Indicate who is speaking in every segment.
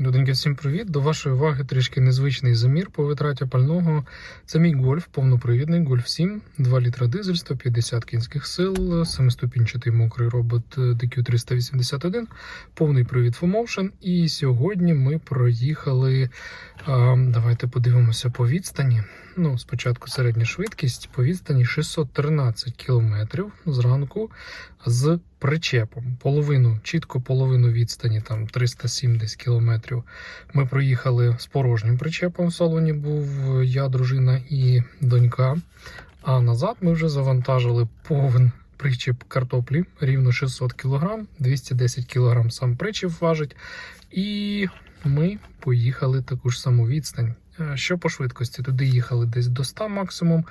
Speaker 1: Люденьки, всім привіт! До вашої уваги трішки незвичний замір по витраті пального. Це мій гольф, повнопривідний гольф 7, 2 літра дизель, 150 кінських сил, 7-ступінчатий мокрий робот DQ381, повний привід FuMotion. І сьогодні ми проїхали. Давайте подивимося по відстані. Ну, спочатку середня швидкість по відстані 613 км зранку з причепом. Половину, чітко половину відстані, там 370 кілометрів. Ми проїхали з порожнім причепом. В салоні був я, дружина і донька. А назад ми вже завантажили повен причеп картоплі, рівно 600 кг, 210 кг сам причеп важить. І ми поїхали таку ж саму відстань. Е, Що по швидкості? Туди їхали десь до 100 максимум,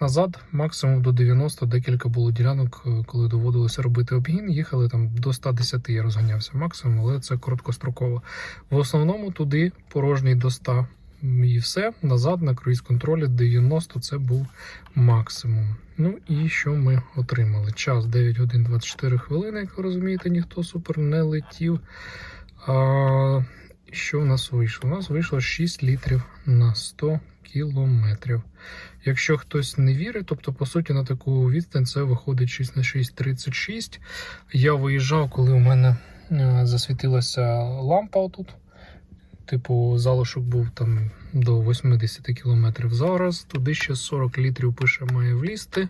Speaker 1: назад максимум до 90, декілька було ділянок, е, коли доводилося робити обгін. Їхали там до 110 я розганявся максимум, але це короткостроково. В основному туди порожній до 100 і все. Назад на круїз контролі 90 це був максимум. Ну і що ми отримали? Час 9 годин 24 хвилини, як ви розумієте, ніхто супер не летів. А, що в нас вийшло? У нас вийшло 6 літрів на 100 кілометрів. Якщо хтось не вірить, тобто, по суті, на таку відстань це виходить 6 на 6 36. Я виїжджав, коли у мене е, засвітилася лампа отут. Типу, залишок був там до 80 кілометрів зараз. Туди ще 40 літрів пише має влізти.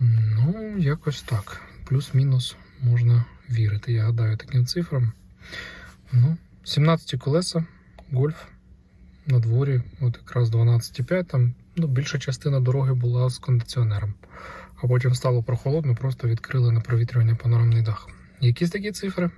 Speaker 1: Ну, якось так. Плюс-мінус можна вірити. Я гадаю таким цифрам. Ну, 17 колеса, гольф на дворі, от якраз 12,5. Там ну, більша частина дороги була з кондиціонером. А потім стало прохолодно, просто відкрили на провітрювання панорамний дах. Якісь такі цифри.